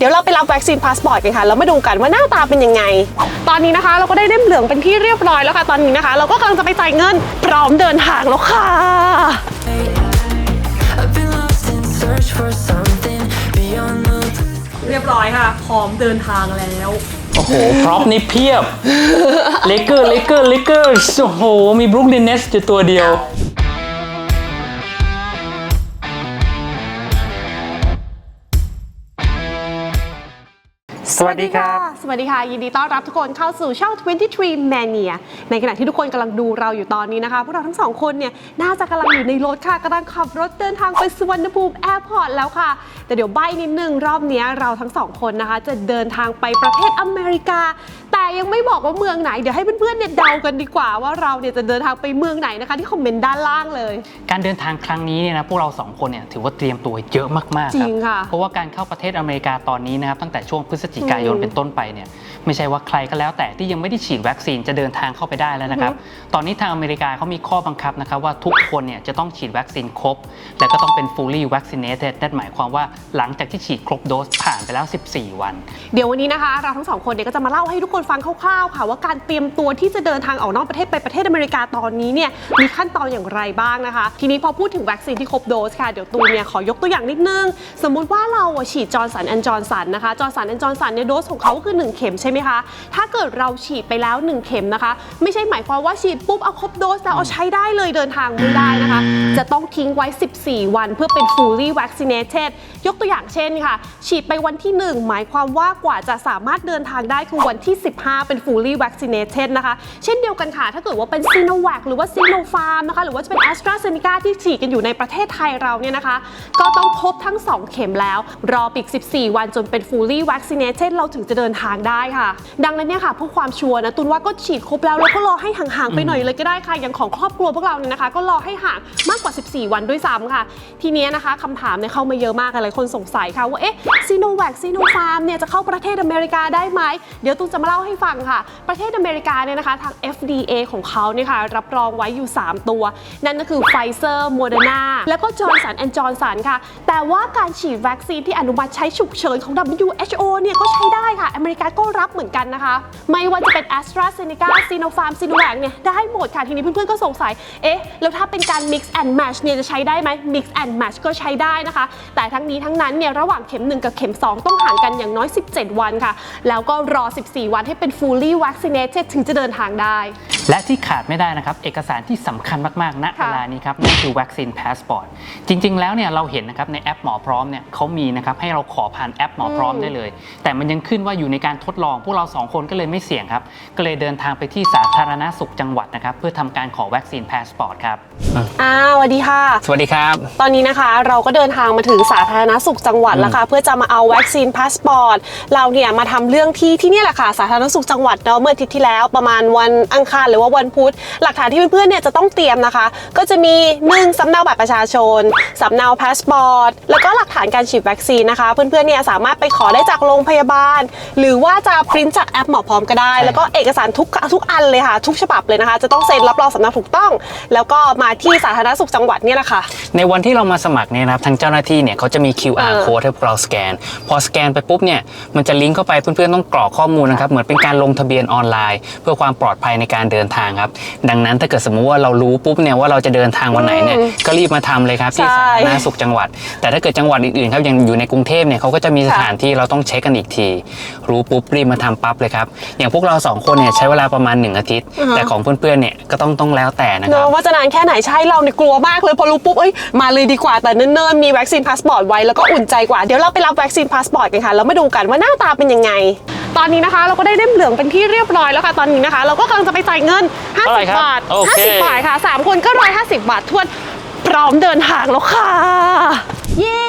เดี๋ยวเราไปรับวัคซีนพาสปอร์ตกันค่ะแล้วมาดูกันว่าหน้าตาเป็นยังไง ตอนนี้นะคะ เราก็ได้เล่มเหลืองเป็นที่เรียบร้อยแล้วค่ะ ตอนนี้นะคะ เราก็กำลังจะไปจ่ายเงินพร้อมเดินทางแล้วค่ะ I've been lost in search for something beyond the blue. เรียบร้อยค่ะ พร้อมเดินทางแล้ว โอ้โห พร็อพนี่เพียบ เลเกอร์ เลเกอร์ เลเกอร์ โอ้โห มีบรุกลินเนสอยู่ตัวเดียว สวัสดีครับ สวัสดีค่ะ ยินดีต้อนรับทุกคนเข้าสู่ช่อง 23 Mania ในขณะที่ทุกคนกำลังดูเราอยู่ตอนนี้นะคะ พวกเราทั้งสองคนเนี่ย น่าจะกำลังอยู่ในรถค่ะกำลังขับรถเดินทางไปสุวรรณภูมิแอร์พอร์ตแล้วค่ะ แต่เดี๋ยวใบ้นิดนึง รอบนี้เราทั้งสองคนนะคะ จะเดินทางไปประเทศอเมริกา ยังไม่บอกว่าเมืองไหน เดี๋ยวให้เพื่อนๆเนี่ยเดากันดีกว่าว่าเราเนี่ยจะเดินทางไปเมืองไหนนะคะ ที่คอมเมนต์ด้านล่างเลย การเดินทางครั้งนี้เนี่ยนะพวกเราสองคนเนี่ยถือว่าเตรียมตัวเยอะมากๆจคริรังค่ะ เพราะว่าการเข้าประเทศอเมริกาตอนนี้นะครับตั้งแต่ช่วงพฤศจิกายนอืมเป็นต้นไปเนี่ยไม่ใช่ว่าใครก็แล้วแต่ที่ยังไม่ได้ฉีดวัคซีนจะเดินทางเข้าไปได้แล้วนะครับตอนนี้ทางอเมริกาเขามีข้อบังคับนะครับว่าทุกคนเนี่ยจะต้องฉีดวัคซีนครบ และก็ต้องเป็น fully vaccinated นั่นหมายความว่าหลังจากที่ฉีดครบโดสผ่านไปแล้ว 14 วัน เดี๋ยววันนี้นะคะ เราทั้งสองคนเนี่ยก็จะมาเล่าให้ทุกคนฟังคร่าวๆค่ะ ว่าการเตรียมตัวที่จะเดินทางออกนอกประเทศไปประเทศอเมริกาตอนนี้เนี่ยมีขั้นตอนอย่างไรบ้างนะคะ ทีนี้พอพูดถึงวัคซีนที่ครบโดสค่ะเดี๋ยวตูนเนี่ยขอยกตัวอย่างนิดนึง สมมุติว่าเราฉีดจอร์นสันแอนจอร์นสันนะคะจอร์นสันแอนจอร์นสันเนี่ยโดสของเขาคือ 1 เข็มใช่ไหมคะถ้าเกิดเราฉีดไปแล้ว 1 เข็มนะคะ ไม่ใช่หมายความว่าฉีดปุ๊บเอาครบโดสแล้วเอาใช้ได้เลยเดินทางไม่ได้นะคะ จะต้องทิ้งไว้ 14 วันเพื่อเป็น fully vaccinated ยกตัวอย่างเช่นค่ะ ฉีดไปวันที่ 1 หมายความว่ากว่าจะสามารถเดินทางได้คือวันที่ 15เป็น fully vaccinated นะคะ เช่นเดียวกันค่ะ ถ้าเกิดว่าเป็น Sinovac หรือว่า Sinopharm นะคะ หรือว่าจะเป็น AstraZeneca ที่ฉีดกันอยู่ในประเทศไทยเราเนี่ยนะคะ ก็ต้องครบทั้ง 2 เข็มแล้ว รอปีก 14 วันจนเป็น fully vaccinated เราถึงจะเดินทางได้ค่ะ ดังนั้นเนี่ยค่ะเพื่อความชัวร์นะตุนว่าก็ฉีดครบแล้วแล้วก็รอให้ห่างๆไปหน่อยเลยก็ได้ค่ะ อย่างของครอบครัวพวกเราเนี่ยนะคะ ก็รอให้ห่างมากกว่า 14 วันด้วยซ้ำค่ะ ทีนี้นะคะคำถามเนี่ยเข้ามาเยอะมากหลายคนสงสัยค่ะว่าเอ๊ะซีโนแวคซีโนฟาร์มเนี่ยจะเข้าประเทศอเมริกาได้ไหมเดี๋ยวตูนจะมาเล่าให้ฟังค่ะ ประเทศอเมริกาเนี่ยนะคะ ทาง FDA ของเขาเนี่ยค่ะรับรองไว้อยู่ 3 ตัว นั่นก็คือไฟเซอร์โมเดอร์นาแล้วก็จอร์นสันแอนด์จอร์นสันค่ะ แต่ว่าการฉีดวัคซีนที่อนุมัติใช้ฉุกเฉินของ WHO เนี่ยก็ใช้ได้ค่ะ อเมริกาก็รับเหมือนกันนะคะ ไม่ว่าจะเป็น a s t r a z เซ e c a s i n o p h a r m s i n o v a c เนี่ยได้หมดค่ะ ทีนี้เพื่อนๆก็สงสัย เอ๊ะ แล้วถ้าเป็นการ mix and match เนี่ยจะใช้ได้ไหม mix and match ก็ใช้ได้นะคะ แต่ทั้งนี้ทั้งนั้นเนี่ยระหว่างเข็ม 1 กับเข็ม 2 ต้องห่างกันอย่างน้อย 17 วันค่ะ แล้วก็รอ 14 วันให้เป็น็น fully vaccinated ถึงจะเดินทางได้ และที่ขาดไม่ได้นะครับ เอกสารที่สำคัญมาก ๆณค่ะเวลานี้ครับนั่นคือวัคซีนพาสปอร์ตจริง ๆ แล้วเนี่ยเราเห็นนะครับในแอปหมอพร้อมเนี่ยเขามีนะครับให้เราขอผ่านแอปหมอพร้อมได้เลย แต่มันยังขึ้นว่าอยู่ในการทดลอง พวกเรา 2 คนก็เลยไม่เสี่ยงครับ ก็เลยเดินทางไปที่สาธารณสุขจังหวัดนะครับ เพื่อทำการขอวัคซีนพาสปอร์ตครับอ้าวสวัสดีค่ะ สวัสดีครับ ตอนนี้นะคะเราก็เดินทางมาถึงสาธารณสุขจังหวัดแล้วค่ะเพื่อจะมาเอาวัคซีนพาสปอร์ตเราเนี่ยมาทำเรื่องที่ที่เนี่ยแหละค่ะสาธารณสุขจังหวัดเนาะเมื่ออาทิตย์ที่แล้วประมาณวันอังคารหรือว่าวันพุธหลักฐานที่เพื่อนๆเนี่ยจะต้องเตรียมนะคะ ก็จะมีหนึ่งสำเนาบัตรประชาชนสำเนาพาสปอร์ต แล้วก็หลักฐานการฉีดวัคซีนนะคะ เพื่อนๆเนี่ยสามารถไปขอได้จากโรงพยาบาล หรือว่าจะปริ้นจากแอปหมอพร้อมก็ได้ แล้วก็เอกสารทุกทุกอันเลยค่ะ ทุกฉบับเลยนะคะ จะต้องเซ็นรับรองสำเนาถูกต้อง แล้วก็มาที่สาธารณสุขจังหวัดเนี่ยแหละค่ะในวันที่เรามาสมัครเนี่ยนะครับทางเจ้าหน้าที่เนี่ยเขาจะมี QR เออ code ให้เราสแกน พอสแกนไปปุ๊บเนี่ยมันจะลิงก์เข้าไปเพื่อนๆต้องกรอกข้อมูลนะครับเหมือนเป็นการลงทะเบียนออนไลน์ เพื่อความปลอดภัยในการเดินทางครับ ดังนั้นถ้าเกิดสมมุติว่าเรารู้ปุ๊บเนี่ยว่าเราจะเดินทางวันไหนเนี่ยอืมก็รีบมาทำเลยครับที่ใช่สาธารณสุขจังหวัด แต่ถ้าเกิดจังหวัดอื่นๆครับอย่างอยู่ในกรุงเทพเนี่ยเขาก็จะมีสถานที่เราต้องเช็คกันอีกที รู้ปุ๊บรีบมาทำปั๊บเลยครับ อย่างพวกเราสองคนเนี่ยใช้เวลาประมาณหนึ่งอาทิตย์อือฮะแต่ของเพื่อนๆเนี่ยก็ต้องต้องแล้วแต่นะคเนรับอะว่าจะนานแค่ไหนใช่เราเนี่ยกลัวมากเลยพอรู้ปุ๊บเอ้ยมาเลยดีกว่าแต่เนิ่นๆมีวัคซีนพาสปอร์ตไว้แล้วก็อุ่นใจกว่าเดี๋ยวเราไปรับวัคซีนพาสปอร์ตกันค่ะแล้วมาดูกันว่าหน้าตาเป็นยังไง ตอนนี้นะคะ เราก็ได้เล่มเหลืองเป็นที่เรียบร้อยแล้วค่ะ ตอนนี้นะคะ เราก็กำลังจะไปจ่ายเงิน เท่าไหร่50 ครับบาท โอเค 50 บาทค่ะสามคนก็ 150 บาททวนพร้อมเดินทางแล้วค่ะ เย้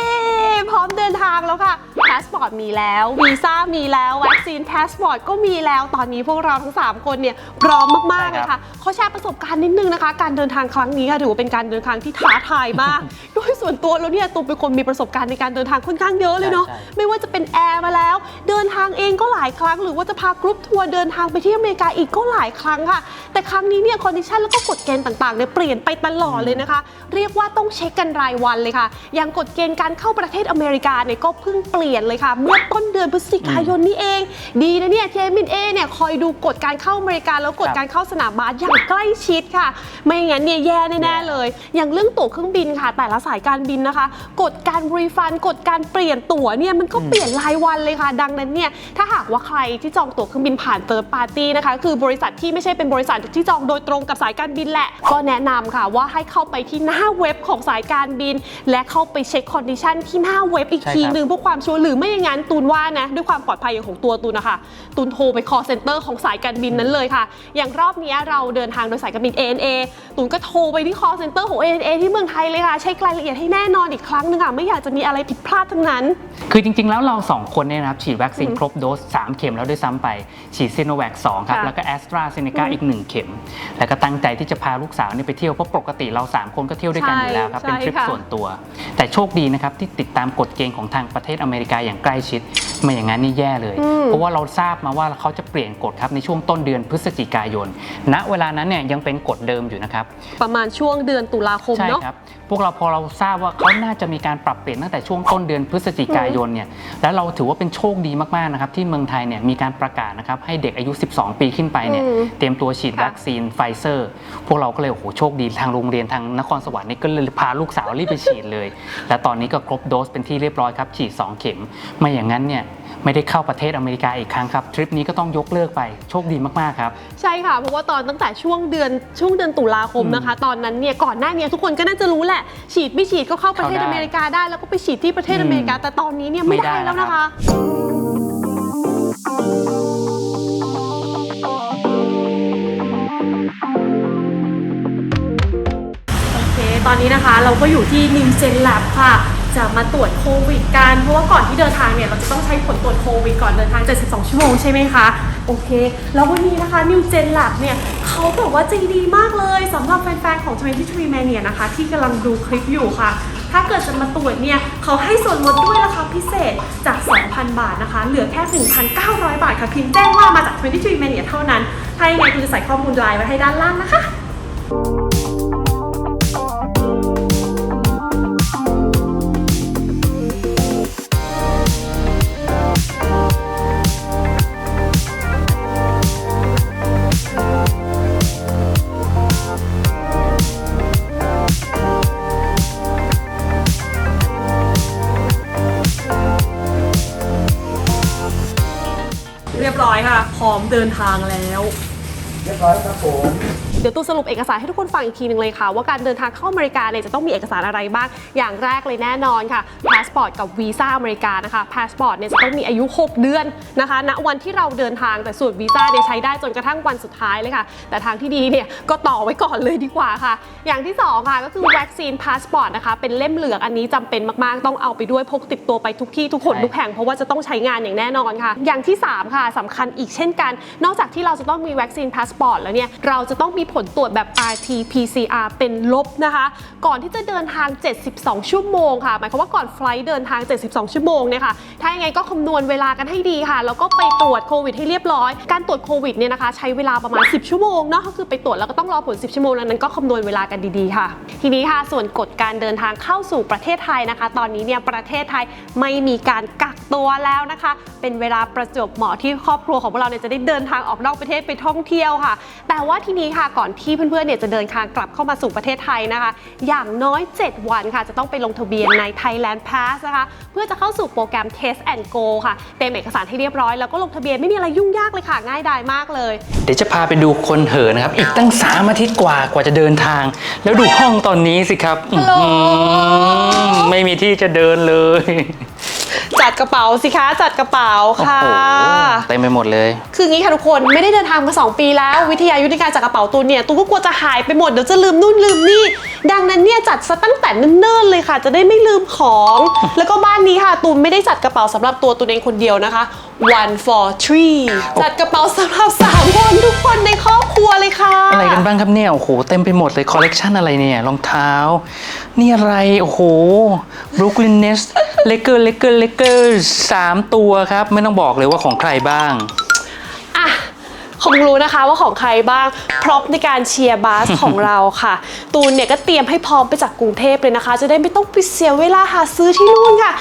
พร้อมเดินทางแล้วค่ะ พาสปอร์ตมีแล้ววีซ่ามีแล้ววัคซีนพาสปอร์ตก็มีแล้วตอนนี้พวกเราทั้ง 3 คนเนี่ยพร้อมมากๆเลยค่ะขอแชร์ประสบการณ์นิดนึงนะคะ การเดินทางครั้งนี้ค่ะถือว่าเป็นการเดินทางที่ท้าทายมากโดยส่วนตัวแล้วเนี่ยตูมเป็นคนมีประสบการณ์ในการเดินทางค่อนข้างเยอะเลยเนาะใช่ใช่ไม่ว่าจะเป็นแอร์มาแล้ว เดินทางเองก็หลายครั้ง หรือว่าจะพากรุ๊ปทัวร์เดินทางไปที่อเมริกาอีกก็หลายครั้งค่ะ แต่ครั้งนี้เนี่ยคอนดิชันแล้วก็กฎเกณฑ์ต่างๆเนี่ยเปลี่ยนไปตลอดเลยนะคะ เรียกว่าต้องเช็คกันรายวันเลยค่ะอย่างกฎเกณฑ์การเข้าประเทศอเมเมริกาเนี่ยก็เพิ่งเปลี่ยนเลยค่ะ เมื่อต้นเดือนพฤศจิกายนนี่เอง ดีนะเนี่ยที่มินเอเนี่ยคอยดูกฎการเข้าอเมริกาแล้วกฎการเข้าสนามบาสอย่างใกล้ชิดค่ะ ไม่งั้นเนี่ยแย่แน่ๆเลย อย่างเรื่องตั๋วเครื่องบินค่ะ แต่ละสายการบินนะคะ กฎการรีฟันกฎการเปลี่ยนตั๋วเนี่ยมันก็เปลี่ยนรายวันเลยค่ะ ดังนั้นเนี่ยถ้าหากว่าใครที่จองตั๋วเครื่องบินผ่านเ h ิร์ p ปาร์ตี้นะคะ คือบริษัทที่ไม่ใช่เป็นบริษัทที่จองโดยตรงกับสายการบินแหละ ก็แนะนำค่ะว่าให้เข้าไปที่หน้าเว็บของสายการบิน และเข้าไปเช็คคอนดิชันที่หน้าเว็บอีกใช่ทีครับหนึ่งเพื่อความชัวร์หรือไม่อย่างนั้นตูนว่านะด้วยความปลอดภัยของตัวตูนนะคะตูนโทรไป call center ของสายการบินนั้นเลยค่ะ อย่างรอบเนี้ยเราเดินทางโดยสายการบิน ANA ตูนก็โทรไปที่ call center ของ ANA ที่เมืองไทยเลยค่ะเช็ครายละเอียดให้แน่นอนอีกครั้งหนึงค่ะไม่อยากจะมีอะไรผิดพลาดทั้งนั้น คือจริง ๆ แล้วเราสองคนเนี่ยนะครับฉีดวัคซีนครบโดส 3 เข็มแล้วด้วยซ้ำไปฉีดซีโนแวค2ครับค่ะแล้วก็แอสตราเซเนกาอีก 1 เข็ม แล้วก็ตั้งใจที่จะพาลูกสาวเนี่ยไปเที่ยวเพราะปกติเรา 3 คนก็เที่ยวด้วยกันอยู่แล้วครับใช่เป็นทริปค่ะส่วนตัว แต่โชคดีนะครับที่ติดตามกฎเกณฑ์ของทางประเทศอเมริกาอย่างใกล้ชิดไม่อย่างนั้นนี่แย่เลย เพราะว่าเราทราบมาว่าเขาจะเปลี่ยนกฎครับในช่วงต้นเดือนพฤศจิกายน ณเวลานั้นเนี่ยยังเป็นกฎเดิมอยู่นะครับ ประมาณช่วงเดือนตุลาคมใช่เนาะครับ พวกเราพอเราทราบว่าเขาน่าจะมีการปรับเปลี่ยนตั้งแต่ช่วงต้นเดือนพฤศจิกายนเนี่ยแล้วเราถือว่าเป็นโชคดีมากๆนะครับที่เมืองไทยเนี่ยมีการประกาศนะครับให้เด็กอายุ 12 ปีขึ้นไปเนี่ยอืมเตรียมตัวฉีดค่ะวัคซีนไฟเซอร์ พวกเราก็เลยโอ้โหโชคดีทางโรงเรียนทางนครสวรรค์นี่ก็เลยพาลูกสาวรีบไปฉีดเลย และตอนนี้ก็ครบโดสเป็นที่เรียบร้อยครับฉีด 2 เข็มไม่อย่างนั้นเนี่ยไม่ได้เข้าประเทศอเมริกาอีกครั้งครับ ทริปนี้ก็ต้องยกเลิกไปโชคดีมากๆครับ ใช่ค่ะ เพราะว่าตอนตั้งแต่ช่วงเดือนช่วงเดือนตุลาคมนะคะ ตอนนั้นเนี่ยก่อนหน้าเนี้ทุกคนก็น่าจะรู้แหละ ฉีดไม่ฉีดก็เข้าประเทศเข้าได้อเมริกาได้ แล้วก็ไปฉีดที่ประเทศอเมริกา แต่ตอนนี้เนี่ยไม่ไม่ได้ได้แล้วแล้วนะครัคะบโอเคตอนนี้นะคะเราก็อยู่ที่ New Gen Lab ค่ะ จะมาตรวจโควิดกัน เพราะว่าก่อนที่เดินทางเนี่ยเราจะต้องใช้ผลตรวจโควิดก่อนเดินทาง 72 ชั่วโมงใช่ไหมคะ โอเค แล้ววันนี้นะคะ New Gen Lab เนี่ยเขาแบบว่าใจดีมากเลยสำหรับแฟนๆ ของ 23 Mania นะคะ ที่กำลังดูคลิปอยู่ค่ะ ถ้าเกิดจะมาตรวจเนี่ยเขาให้ส่วนลดด้วยราคาพิเศษจาก 2,000 บาทนะคะ เหลือแค่ 1,900 บาทค่ะเพิมแจ้งว่ามาจาก 23 Mania เท่านั้น ถ้ายังไงคุณจะใส่ข้อมูลไลน์ไว้ให้ด้านล่างนะคะ พร้อมเดินทางแล้ว เรียบร้อยครับผม เดี๋ยวตูสรุปเอกสารให้ทุกคนฟังอีกทีหนึ่งเลยค่ะ ว่าการเดินทางเข้าอเมริกาเนี่ยจะต้องมีเอกสารอะไรบ้าง อย่างแรกเลยแน่นอนค่ะพาสปอร์ตกับวีซ่าอเมริกานะคะพาสปอร์ตเนี่ยจะต้องมีอายุ 6 เดือนนะคะณวันที่เราเดินทางแต่ส่วนวีซ่าเนี่ยใช้ได้จนกระทั่งวันสุดท้ายเลยค่ะ แต่ทางที่ดีเนี่ยก็ต่อไว้ก่อนเลยดีกว่าค่ะ อย่างที่สองค่ะก็คือวัคซีนพาสปอร์ตนะคะเป็นเล่มเหลืองอันนี้จำเป็นมากๆ ต้องเอาไปด้วยพกติดตัวไปทุกที่ทุกคนทุกแห่งเพราะว่าจะต้องใช้งานอย่างแน่นอนค่ะ อย่างที่ 3 ค่ะสำคัญอีกเช่นกัน นอกจากที่เราจะต้องมีวัคซีนพาสปอร์ตแล้วเนี่ยเราจะต้องมีผลตรวจแบบ RT PCR เป็นลบนะคะ ก่อนที่จะเดินทาง 72 ชั่วโมงค่ะ หมายความว่าก่อนไฟล์เดินทาง 72 ชั่วโมงเนี่ยค่ะ ถ้ายังไงก็คำนวณเวลากันให้ดีค่ะ แล้วก็ไปตรวจโควิดให้เรียบร้อย การตรวจโควิดเนี่ยนะคะใช้เวลาประมาณ 10 ชั่วโมงเนาะ ก็คือไปตรวจแล้วก็ต้องรอผล 10 ชั่วโมงแล้วนั้นก็คำนวณเวลากันดีๆค่ะ ทีนี้ค่ะ ส่วนกฎการเดินทางเข้าสู่ประเทศไทยนะคะ ตอนนี้เนี่ยประเทศไทยไม่มีการกักตัวแล้วนะคะ เป็นเวลาประจบเหมาะที่ครอบครัวของพวกเราเนี่ยจะได้เดินทางออกนอกประเทศไปท่องเที่ยวค่ะ แต่ว่าทีนี้ค่ะก่อนที่เพื่อนๆเนี่ยจะเดินทางกลับเข้ามาสู่ประเทศไทยนะคะ อย่างน้อย 7 วันค่ะ จะต้องไปลงทะเบียนใน Thailand Pass นะคะ เพื่อจะเข้าสู่โปรแกรม Test and Go ค่ะ เต็มเอกสารให้เรียบร้อยแล้วก็ลงทะเบียนไม่มีอะไรยุ่งยากเลยค่ะ ง่ายดายมากเลย เดี๋ยวจะพาไปดูคนเห่อะนะครับ อีกตั้งสามอาทิตย์กว่ากว่าจะเดินทาง แล้วดูห้องตอนนี้สิครับฮัลโหลอื้อหือไม่มีที่จะเดินเลย จัดกระเป๋าสิคะจัดกระเป๋าโอ้ค่ะโหเต็มไปหมดเลย คืองี้ค่ะทุกคนไม่ได้เดินทางมา 2 ปีแล้ว วิทยายุทธการจากกระเป๋าตูนเนี่ยตูนก็กลัวจะหายไปหมดเดี๋ยวจะลืมนู่นลืมนี่ ดังนั้นเนี่ยจัดซะตั้งแต่เนิ่นๆเลยค่ะ จะได้ไม่ลืมของ แล้วก็บ้านนี้ค่ะตูนไม่ได้จัดกระเป๋าสำหรับตัวตูนเองคนเดียวนะคะ one for three จัดกระเป๋าสำหรับสามคนทุกคนในครอบครัวเลยค่ะ อะไรกันบ้างครับเนี่ย โอ้โห เต็มไปหมดเลย คอลเลกชันอะไรเนี่ย รองเท้า นี่อะไร โอ้โห Brooklyn Nets Laker Laker Lakers สามตัวครับ ไม่ต้องบอกเลยว่าของใครบ้าง คงรู้นะคะว่าของใครบ้าง พร็อพในการเชียร์บาสของเราค่ะ ตูนเนี่ยก็เตรียมให้พร้อมไปจากกรุงเทพเลยนะคะ จะได้ไม่ต้องไปเสียเวลาหาซื้อที่นู่นค่ะ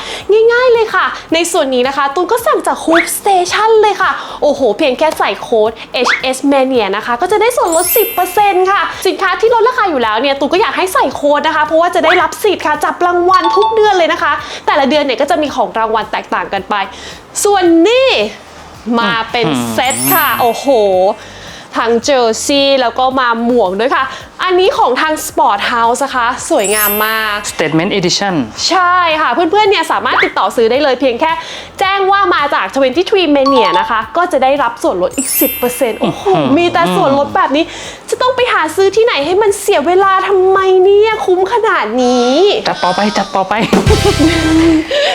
ง่ายๆเลยค่ะ ในส่วนนี้นะคะ ตูนก็สั่งจาก Hoop Station เลยค่ะ โอ้โห เพียงแค่ใส่โค้ด HS Mania นะคะ ก็จะได้ส่วนลด 10%ค่ะ สินค้าที่ลดราคาอยู่แล้วเนี่ย ตูนก็อยากให้ใส่โค้ดนะคะ เพราะว่าจะได้รับสิทธิ์ค่ะ จับรางวัลทุกเดือนเลยนะคะ แต่ละเดือนเนี่ยก็จะมีของรางวัลแตกต่างกันไป ส่วนนี่ มาเป็นเซตค่ะ โอ้โห ทั้งเจอร์ซี่แล้วก็มาหมวกด้วยค่ะ อันนี้ของทาง Sport House นะคะ สวยงามมาก Statement Edition ใช่ค่ะ เพื่อนๆ เนี่ยสามารถติดต่อซื้อได้เลยเพียงแค่ แจ้งว่ามาจาก 23 Mania นะคะ ก็จะได้รับส่วนลดอีก 10%โอ้โห มีแต่ส่วนลดแบบนี้ จะต้องไปหาซื้อที่ไหนให้มันเสียเวลาทำไมเนี่ย คุ้มขนาดนี้ จัดต่อไป จัดต่อไป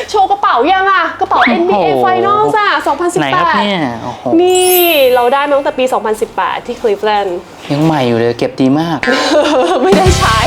โชว์กระเป๋ายังอะกระเป๋า NBA โอ้โห Finals อะไหนครับ2018เนี่ยโอ้โห นี่เราได้มาตั้งแต่ปี 2018 ที่คลีฟแลนด์ ยังใหม่อยู่เลยเก็บดีมาก ไม่ได้ใช้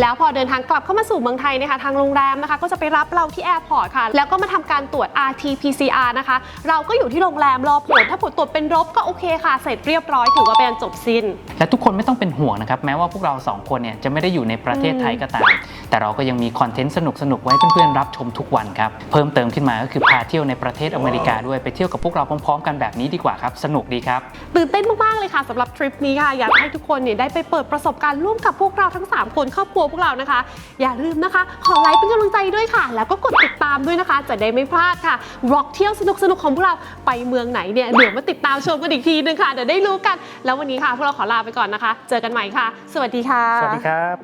แล้วพอเดินทางกลับเข้ามาสู่เมืองไทยนะคะทางโรงแรมนะคะก็จะไปรับเราที่แอร์พอร์ตค่ะ แล้วก็มาทำการตรวจ RT-PCR นะคะ เราก็อยู่ที่โรงแรมรอผลถ้าผลตรวจเป็นลบก็โอเคค่ะ เสร็จเรียบร้อยถือว่าเป็นอันจบสิ้น และทุกคนไม่ต้องเป็นห่วงนะครับ แม้ว่าพวกเราสองคนเนี่ยจะไม่ได้อยู่ในประเทศไทยก็ตาม แต่เราก็ยังมีคอนเทนต์สนุกๆไว้เพื่อนๆรับชมทุกวันครับ เพิ่มเติมขึ้นมาก็คือพาเที่ยวในประเทศอเมริกาด้วยไปเที่ยวกับพวกเราพร้อมๆ กันแบบนี้ดีกว่าครับสนุกดีครับตื่นเต้นมากๆเลยค่ะสำหรับทริปนี้ค่ะอยากให้ทุกคนเนี่ยได้ไปเปิดประสบการณ์ร่วมกับพวกเราทั้ง 3 คนครอบครัวพวกเรานะคะ อย่าลืมนะคะ ขอไลค์เป็นกำลังใจด้วยค่ะ แล้วก็กดติดตามด้วยนะคะ จะได้ไม่พลาดค่ะร็อกเที่ยวสนุกสนุกของพวกเราไปเมืองไหนเนี่ยเดี๋ยวมาติดตามชมกันอีกทีนึงค่ะเดี๋ยวได้รู้กัน แล้ววันนี้ค่ะพวกเราขอลาไปก่อนนะคะ เจอกันใหม่ค่ะ สวัสดีค่ะ สวัสดีครับ